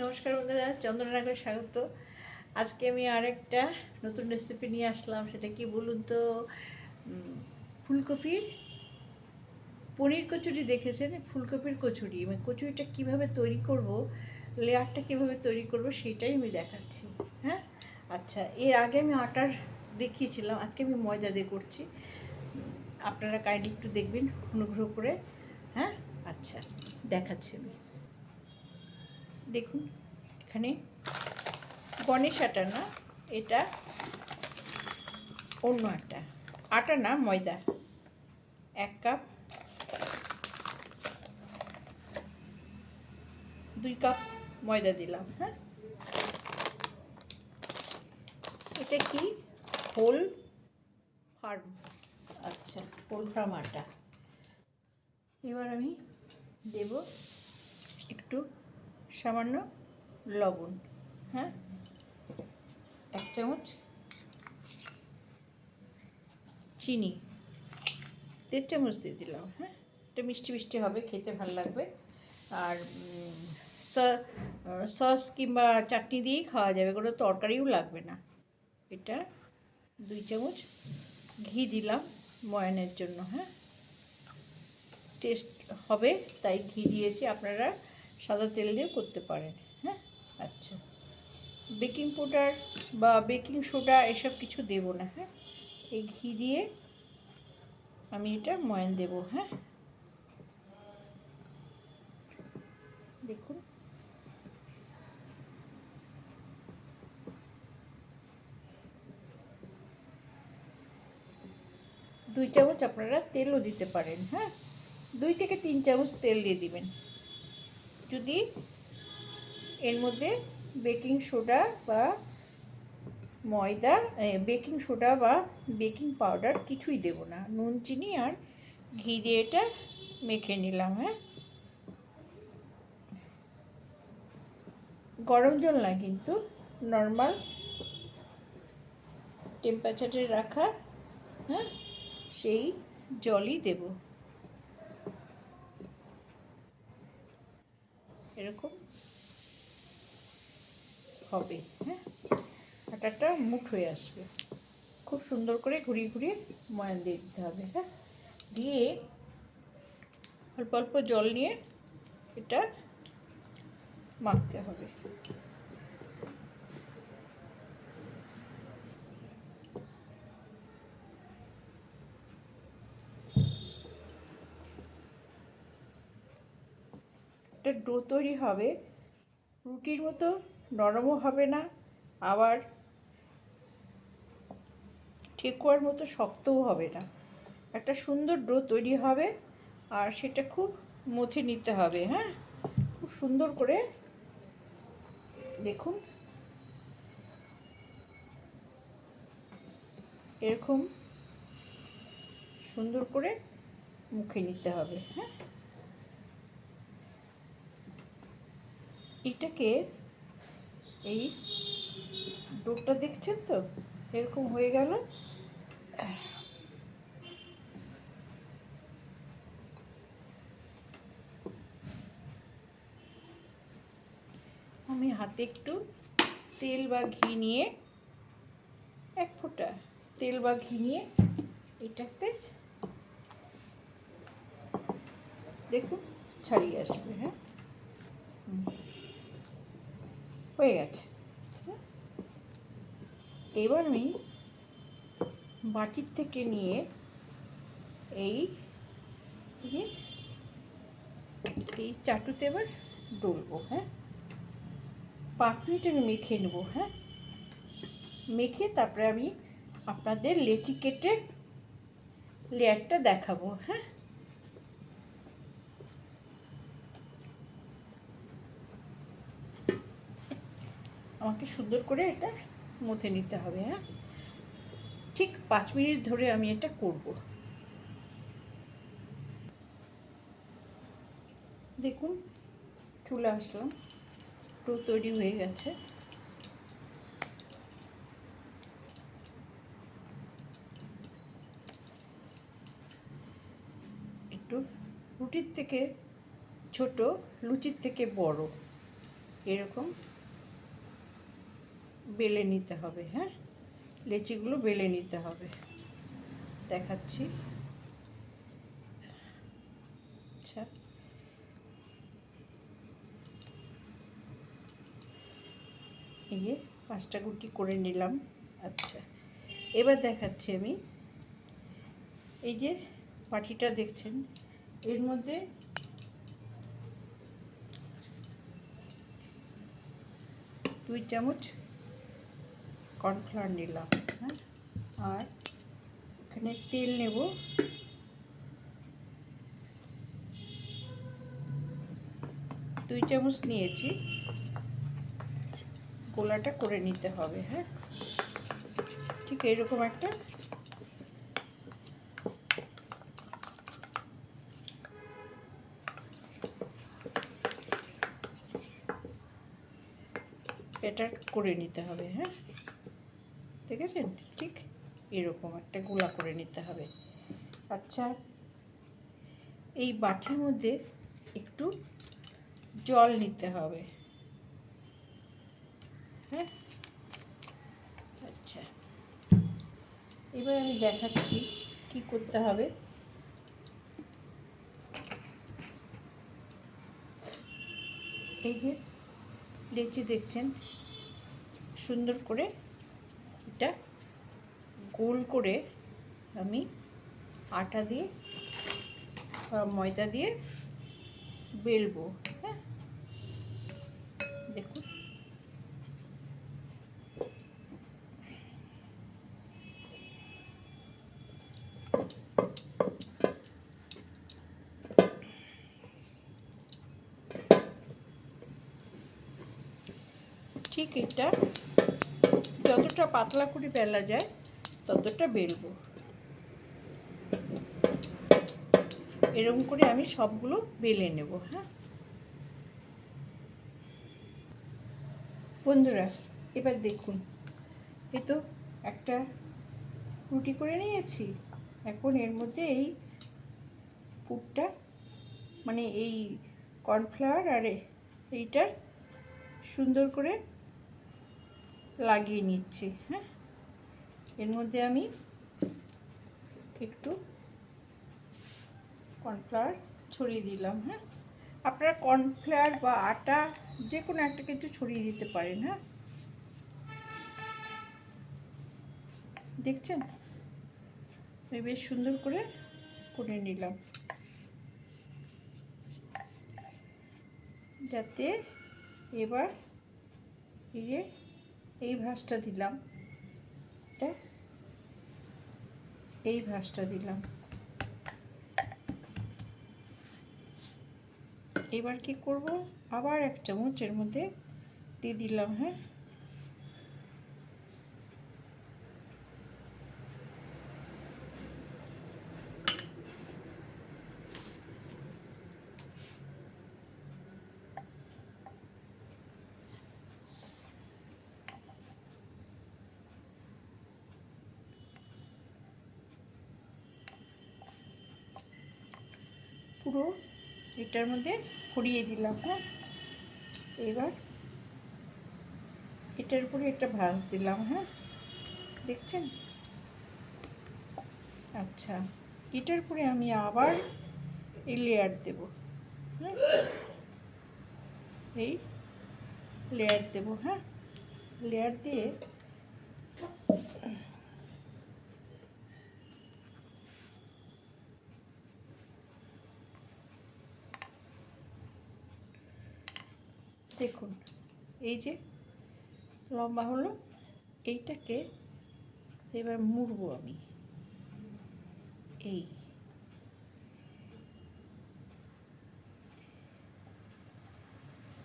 নমস্কার বন্ধুরা, চন্দ্রনগর স্বাগত। আজকে আমি আরেকটা নতুন রেসিপি নিয়ে আসলাম, সেটা কি বলুন তো? ফুলকপির পনির কচুরি দেখেছেন? ফুলকপির কচুরি। মানে কচুরিটা কীভাবে তৈরি করব, লেয়ারটা কীভাবে তৈরি করব, সেটাই আমি দেখাচ্ছি। হ্যাঁ? আচ্ছা এর আগে আমি আটার দেখিয়েছিলাম, আজকে আমি ময়দা দিয়ে করছি। আপনারা কাইন্ডলি একটু দেখবেন, অনুগ্রহ করে। হ্যাঁ? আচ্ছা দেখাচ্ছি আমি। দেখুন, এখানে গণেশ আটা না, এটা অন্য আটা। আটা না, ময়দা। এক কাপ, দুই কাপ ময়দা দিলাম হ্যাঁ? এটা কি? Whole farm. আচ্ছা হোল ফার্ম আটা। এবার আমি দেব একটু সামান্য লবণ হ্যাঁ? এক চামচ চিনি, দেড় চামচ দিয়ে দিলাম হ্যাঁ? এটা মিষ্টি মিষ্টি হবে, খেতে ভালো লাগবে। আর সস কিংবা চাটনি দিয়েই খাওয়া যাবে, কোনো তরকারিও লাগবে না। এটা দুই চামচ ঘি দিলাম ময়ানের জন্য হ্যাঁ? টেস্ট হবে, তাই ঘি দিয়েছি। আপনারা সাদা তেল দিয়ে করতে পারেন হ্যাঁ? আচ্ছা। বেকিং পাউডার বা বেকিং সোডা এসব কিছু দেব না হ্যাঁ? এই ঘি দিয়ে আমি এটা ময়ান দেব হ্যাঁ? দেখুন। দুই চামচ আপনারা তেলও দিতে পারেন হ্যাঁ? দুই থেকে তিন চামচ তেল দিয়ে দিবেন। যদি এর মধ্যে বেকিং সোডা বা ময়দা বেকিং সোডা বা বেকিং পাউডার কিছুই দেব না। নুন, চিনি আর ঘি দিয়ে এটা মেখে নিলাম হ্যাঁ? গরম জল না কিন্তু, নর্মাল টেম্পারেচারে রাখা হ্যাঁ? সেই জলই দেবো। এরকম হবে হ্যাঁ? আটাটা মুঠ হয়ে আসবে। খুব সুন্দর করে ঘুরিয়ে ঘুরিয়ে ময়ান দিয়ে দিতে হবে হ্যাঁ? দিয়ে অল্প অল্প জল নিয়ে এটা মাখতে হবে। ডো তৈরি হবে। রুটির মতো নরমও হবে না, আবার ঠেকুয়ার মতো শক্তও হবে না। একটা সুন্দর ডো তৈরি হবে আর সেটা খুব মুছে নিতে হবে হ্যাঁ? খুব সুন্দর করে দেখুন। এরকম সুন্দর করে মুখে নিতে হবে হ্যাঁ? এটাকে এই ডোরটা দেখছেন তো এরকম হয়ে গেল আমি হাতে একটু তেল বা ঘি নিয়ে এক ফোঁটা তেল বা ঘি নিয়ে এটাতে দেখুন, ছাড়িয়ে আসবে হ্যাঁ। হয়ে গেছে? এবার আমি বাটির থেকে নিয়ে এই যে এই চাটুতে এবার ডলবো হ্যাঁ? মিনিট আমি মেখে নেব হ্যাঁ? মেখে তারপরে আমি আপনাদের লেচি কেটে লেয়ারটা দেখাবো হ্যাঁ? আমাকে সুন্দর করে এটা মুথে নিতে হবে হ্যাঁ? ঠিক পাঁচ মিনিট ধরে আমি এটা করব। দেখুন, চলে আসলাম টো তৈরি হয়ে গেছে। একটু রুটির থেকে ছোট, লুচির থেকে বড়, এরকম। বেলে নিতে হবে হ্যাঁ? লেচিগুলো বেলে নিতে হবে। দেখাচ্ছি। আচ্ছা। এই যে পাঁচটা গুটি করে নিলাম। আচ্ছা। এবার দেখাচ্ছি আমি। এই যে পাটিটা দেখছেন, এর মধ্যে দুই চামচ কর্নফ্লাওয়ার নিলাম হ্যাঁ? আর এখানে তেল নেব। দুই চামচ নিয়েছি। গোলাটা করে নিতে হবে হ্যাঁ? ঠিক এরকম একটা। এটা করে নিতে হবে হ্যাঁ? দেখেছেন ঠিক এরকম একটা গোলা করে নিতে হবে। আচ্ছা এই বাটির মধ্যে একটু জল নিতে হবে। হ্যাঁ? আচ্ছা এবার আমি দেখাচ্ছি কি করতে হবে। এই যে লেচি দেখছেন? সুন্দর করে এটা গোল করে আমি আটা দিয়ে ময়দা দিয়ে বেলবো হ্যাঁ? দেখুন। ঠিক এটা যতটা পাতলা করে বেলা যায়, ততটা বেলবো এরকম করে আমি সবগুলো বেলে নেব হ্যাঁ? বন্ধুরা, এবার দেখুন। এ তো একটা রুটি করে নিয়েছি। এখন এর মধ্যে এই পুরটা মানে এই কর্নফ্লাওয়ার আর এইটার সুন্দর করে লাগিয়ে নিচ্ছি হ্যাঁ? এর মধ্যে আমি একটু কর্নফ্লাওয়ার ছড়িয়ে দিলাম হ্যাঁ? আপনারা কর্নফ্লাওয়ার বা আটা যে কোনো একটা কিছু ছড়িয়ে দিতে পারেন হ্যাঁ? দেখছেন? বেশ সুন্দর করে করে নিলাম। যাতে এবার যে এই ভাঁজটা দিলাম। এই ভাঁজটা দিলাম। এবার কি করব? আবার এক চামচ এর মধ্যে দিয়ে দিলাম হ্যাঁ পুরো এটার মধ্যে ছড়িয়ে দিলাম হ্যাঁ? এবার এটার উপরে একটা ভাঁজ দিলাম হ্যাঁ? দেখছেন? আচ্ছা এটার উপরে আমি আবার এই লেয়ার দেব হ্যাঁ? এই লেয়ার দেব হ্যাঁ? লেয়ার দিয়ে দেখুন, এই যে লম্বা হলো, এইটাকে এবার মুড়বো আমি। এই।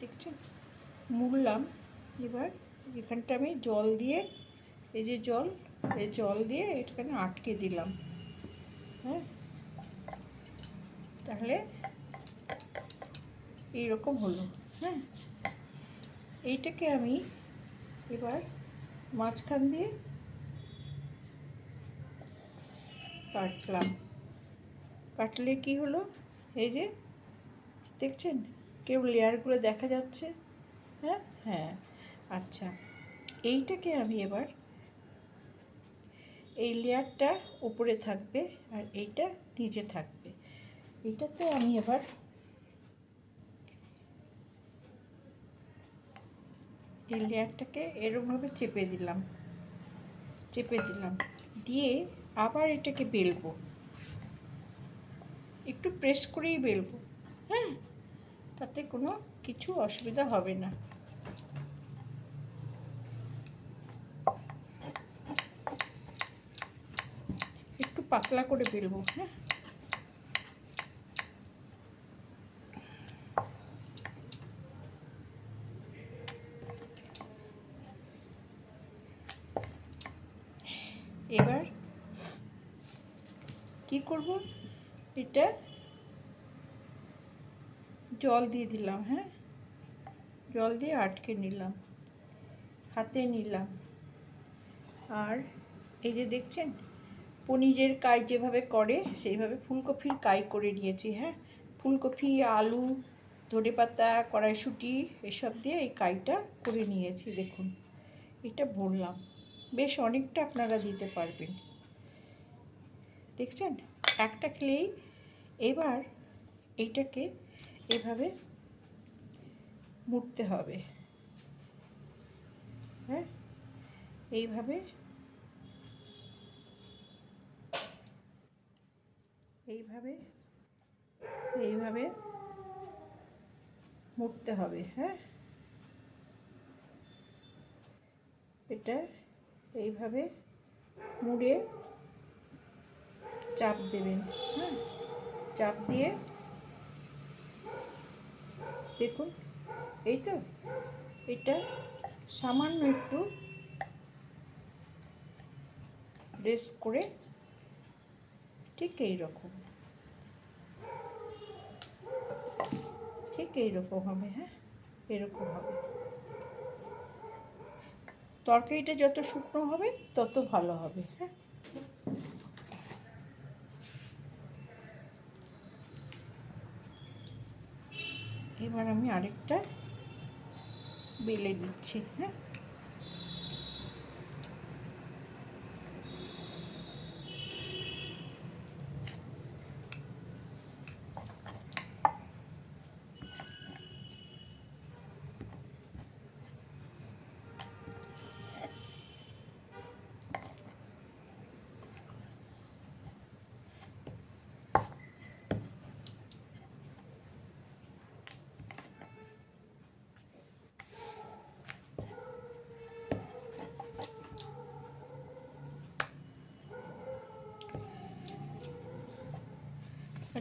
দেখছেন? মুড়লাম, এবার এখানটা আমি জল দিয়ে, এই যে জল, এই জল দিয়ে এখানে আটকে দিলাম। হ্যাঁ? তাহলে এইরকম হলো। হ্যাঁ? এইটাকে আমি এবার মাঝখান দিয়ে কাটলাম। কাটলে কি হলো? এই যে, দেখছেন? কেউ লেয়ারগুলো দেখা যাচ্ছে? হ্যাঁ? হ্যাঁ। আচ্ছা এইটাকে আমি এবার এই লেয়ারটা উপরে থাকবে আর এইটা নিচে থাকবে। এটাতে আমি এবার এই লেয়ারটাকে এরকমভাবে চেপে দিলাম। চেপে দিলাম। দিয়ে আবার এটাকে বেলবো। একটু প্রেস করেই বেলবো। হ্যাঁ তাতে কোনো কিছু অসুবিধা হবে না। একটু পাতলা করে বেলবো হ্যাঁ। এবার কি করব? এটা জল দিয়ে দিলাম হ্যাঁ? জল দিয়ে আটকে নিলাম, হাতে নিলাম। আর এই যে দেখছেন, পনিরের কাই যেভাবে করে, সেইভাবে ফুলকপির কাই করে নিয়েছি হ্যাঁ? ফুলকপি, আলু ধনে পাতা কড়াইশুঁটি, এসব দিয়ে এই কাইটা করে নিয়েছি, দেখুন। এটা বললাম। বেশ অনেকটা আপনারা দিতে পারবেন। দেখছেন? একটা খেলেই এবার এইটাকে এভাবে মুড়তে হবে। হ্যাঁ? এইভাবে এইভাবে এইভাবে মুড়তে হবে। হ্যাঁ? এটা এইভাবে মুড়ে চাপ দেবেন হ্যাঁ? চাপ দিয়ে দেখুন, এই তো? এটা সামান্য একটু রেস্ট করে ঠিক এই রকম ঠিক এইরকম হবে হ্যাঁ? এরকম হবে। তরকারিটা যত শুকনো হবে তত ভালো হবে হ্যাঁ? এবার আমি আরেকটা বেলে দিচ্ছি হ্যাঁ?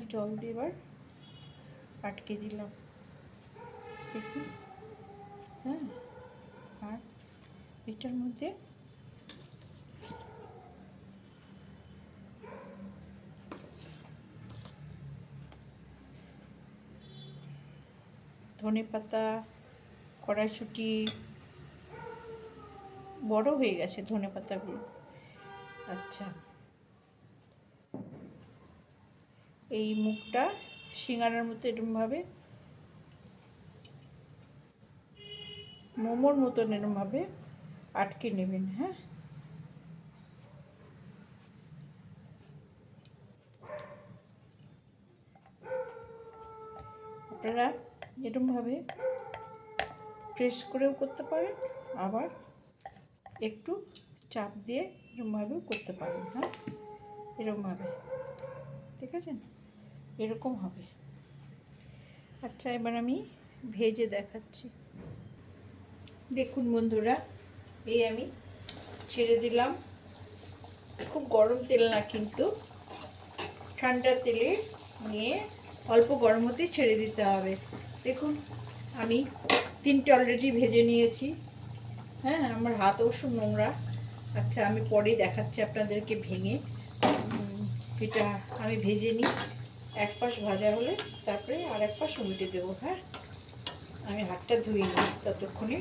জল দিয়ে এবার আটকে দিলাম। দেখুন। হ্যাঁ আর এটার মধ্যে ধনে পাতা, কড়াইশুঁটি, বড় হয়ে গেছে ধনে পাতাগুলো। আচ্ছা। এই মুখটা সিঙ্গারার মতো এরমভাবে, মোমোর মতন এরমভাবে আটকে নেবেন হ্যাঁ? আপনারা এরমভাবে প্রেস করেও করতে পারেন, আবার একটু চাপ দিয়ে এরমভাবেও করতে পারেন হ্যাঁ? এরমভাবে, ঠিক আছে? এরকম হবে। আচ্ছা এবার আমি ভেজে দেখাচ্ছি। দেখুন বন্ধুরা, এই আমি ছেড়ে দিলাম। খুব গরম তেল না, কিন্তু ঠান্ডা তেলে নিয়ে অল্প গরম হতেই ছেড়ে দিতে হবে। দেখুন, আমি তিনটে অলরেডি ভেজে নিয়েছি। হ্যাঁ আমার হাত অবশ্য নোংরা। আচ্ছা আমি পরে দেখাচ্ছি আপনাদেরকে ভেঙে। এটা আমি ভেজে নিই। এক পাশ ভাজা হলে তারপরে আর এক পাশ উল্টে দেবো হ্যাঁ? আমি হাতটা ধুই নি ততক্ষণে।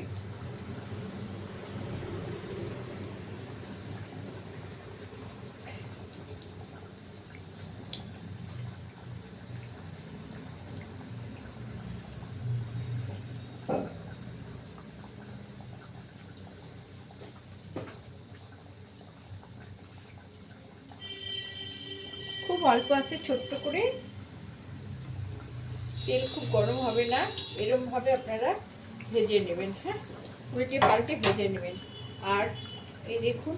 খুব অল্প আছে, ছোট্ট করে তেল খুব গরম হবে না, এরমভাবে আপনারা ভেজে নেবেন হ্যাঁ? উল্টে পাল্টে ভেজে নেবেন। আর এই দেখুন,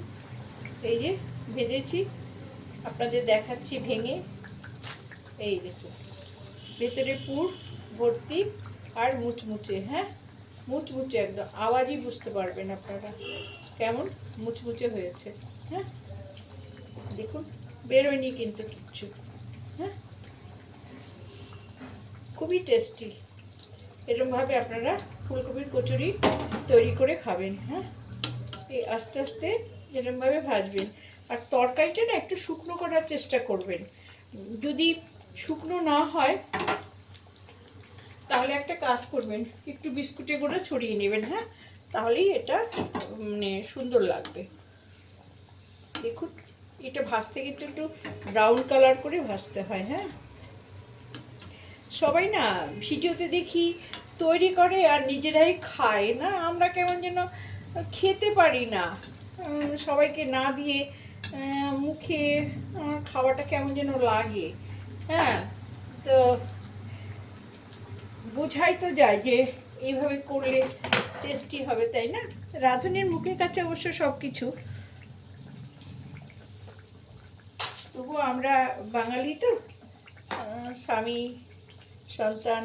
এই যে ভেজেছি, আপনাদের দেখাচ্ছি ভেঙে। এই দেখুন, ভেতরে পুর, ভর্তি আর মুচমুচে হ্যাঁ? মুচমুচে একদম, আওয়াজই বুঝতে পারবেন আপনারা কেমন মুচমুচে হয়েছে হ্যাঁ? দেখুন, বেরোয়নি কিন্তু কিচ্ছু হ্যাঁ খুবই টেস্টি এরকমভাবে আপনারা ফুলকপির কচুরি তৈরি করে খাবেন হ্যাঁ? এই আস্তে আস্তে এরকমভাবে ভাজবেন। আর তরকারিটা না একটু শুকনো করার চেষ্টা করবেন। যদি শুকনো না হয়, তাহলে একটা কাজ করবেন, একটু বিস্কুটে করে ছড়িয়ে নেবেন হ্যাঁ? তাহলেই এটা মানে সুন্দর লাগবে। দেখুন, এটা ভাজতে কিন্তু একটু ব্রাউন কালার করে ভাজতে হয় হ্যাঁ? সবাই না ভিডিওতে দেখি তৈরি করে আর নিজেরাই খায় না, আমরা কেমন যেন খেতে পারি না। সবাইকে না দিয়ে মুখে খাওয়াটা কেমন যেন লাগে। হ্যাঁ তো বোঝাই তো যায় যে এইভাবে করলে টেস্টি হবে, তাই না? রাঁধুনির মুখের কাছে অবশ্য সব কিছু তবুও আমরা বাঙালি তো স্বামী সন্তান,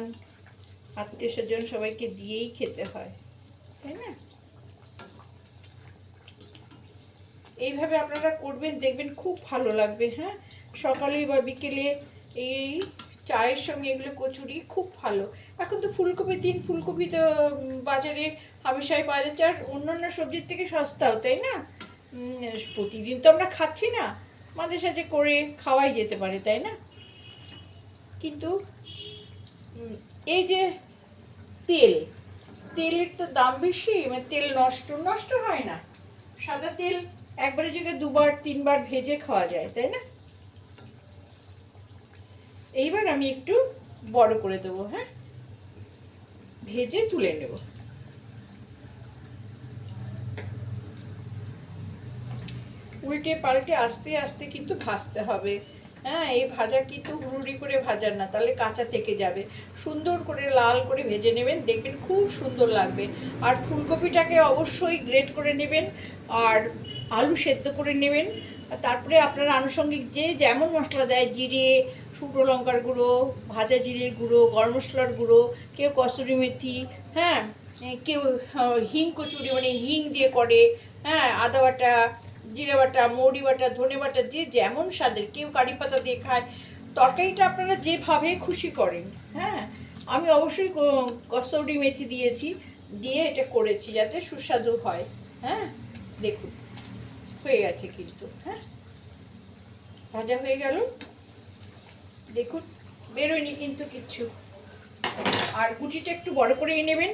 আত্মীয় স্বজন সবাইকে দিয়েই খেতে হয়, তাই না? এইভাবে আপনারা করবেন, দেখবেন খুব ভালো লাগবে হ্যাঁ? সকালে বা বিকেলে এই চায়ের সঙ্গে এগুলো কচুরি খুব ভালো। এখন তো ফুলকপির দিন, ফুলকপি তো বাজারে হামেশাই পাওয়া যাচ্ছে, আর অন্যান্য সবজির থেকে সস্তাও, তাই না? প্রতিদিন তো আমরা খাচ্ছি না, মাঝে সাঝে করে খাওয়াই যেতে পারে, তাই না? কিন্তু এই যে তেল, তেলের তো দাম বেশি মানে তেল নষ্ট নষ্ট হয় না। সাদা তেল একবারে জায়গায় দুবার, তিনবার ভেজে খাওয়া যায়, তাই না? এইবার আমি একটু বড় করে দেবো হ্যাঁ? ভেজে তুলে নেব। উল্টে পাল্টে আস্তে আস্তে কিন্তু ভাজতে হবে। হ্যাঁ এই ভাজা কিন্তু হুড়ুড়ি করে ভাজার না, তাহলে কাঁচা থেকে যাবে। সুন্দর করে লাল করে ভেজে নেবেন, দেখবেন খুব সুন্দর লাগবে। আর ফুলকপিটাকে অবশ্যই গ্রেট করে নেবেন, আর আলু সেদ্ধ করে নেবেন। তারপরে আপনারা আনুষঙ্গিক যে যেমন মশলা দেয়, জিরে, শুকনো লঙ্কার গুঁড়ো, ভাজা জিরের গুঁড়ো, গরম মশলার গুঁড়ো, কেউ কসুরি মেথি হ্যাঁ কেউ হিং কচুরি মানে হিং দিয়ে করে হ্যাঁ আদা বাটা জিরে বাটা, মৌরি বাটা, ধনে বাটা, যে যেমন স্বাদের, কেউ কারি পাতা দিয়ে খায়, তরকারিটা আপনারা যেভাবে খুশি করেন হ্যাঁ? আমি অবশ্যই কসৌরি মেথি দিয়েছি, দিয়ে এটা করেছি যাতে সুস্বাদু হয় হ্যাঁ? দেখুন, হয়ে গেছে কিন্তু হ্যাঁ? ভাজা হয়ে গেল। দেখুন, বেরোয়নি কিন্তু কিচ্ছু। আর গুটিটা একটু বড় করেই নেবেন।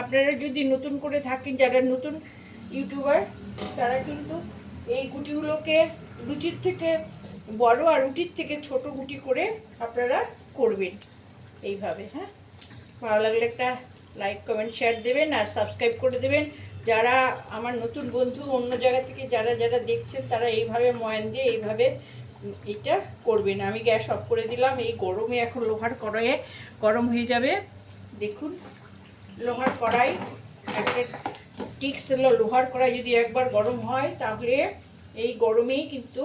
আপনারা যদি নতুন করে থাকেন, যারা নতুন ইউটিউবার, তারা কিন্তু এই গুটিগুলোকে রুটির থেকে বড় আর রুটির থেকে ছোট গুটি করে আপনারা করবেন। এইভাবে হ্যাঁ? ভালো লাগলে একটা লাইক কমেন্ট শেয়ার দেবেন আর সাবস্ক্রাইব করে দেবেন। যারা আমার নতুন বন্ধু, অন্য জায়গা থেকে যারা যারা দেখছেন, তারা এইভাবে ময়ান দিয়ে এইভাবে এটা করবেন। আমি গ্যাস অফ করে দিলাম। এই গরমে এখন লোহার কড়াইয়ে গরম হয়ে যাবে। দেখুন, লোহার কড়াই টিক্স হলো লোহার কড়াই যদি একবার গরম হয়, তাহলে এই গরমেই কিন্তু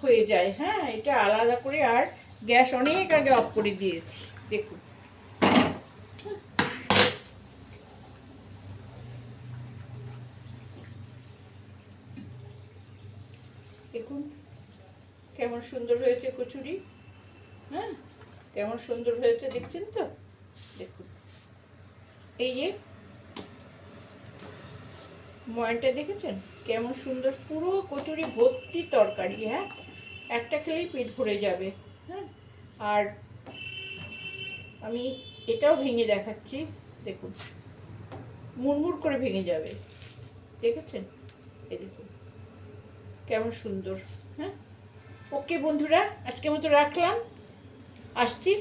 হয়ে যায়। হ্যাঁ এটা আলাদা করে আর গ্যাস অনেক আগে অফ করে দিয়েছি। দেখুন। দেখুন, কেমন সুন্দর হয়েছে কচুরি। হ্যাঁ কেমন সুন্দর হয়েছে, দেখছেন তো? দেখুন। এই যে ময়নটা দেখেছেন? কেমন সুন্দর পুরো কচুরি ভর্তি তরকারি হ্যাঁ? একটা খেলেই পেট ভরে যাবে হ্যাঁ? আর আমি এটাও ভেঙে দেখাচ্ছি, দেখুন। মুড়মুড় করে ভেঙে যাবে, দেখেছেন? এ দেখুন, কেমন সুন্দর হ্যাঁ? ওকে বন্ধুরা, আজকের মতো রাখলাম। আসছি,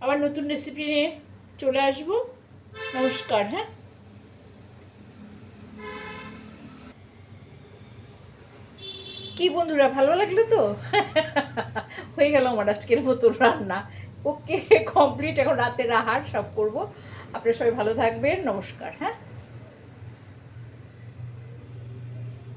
আবার নতুন রেসিপি নিয়ে চলে আসব। নমস্কার হ্যাঁ? কি বন্ধুরা, ভালো লাগল তো? হয়ে গেল আমার আজকের মতো রান্না। ওকে কমপ্লিট এখন রাতের আহার সব করব। আপনারা সবাই ভালো থাকবেন। নমস্কার হ্যাঁ?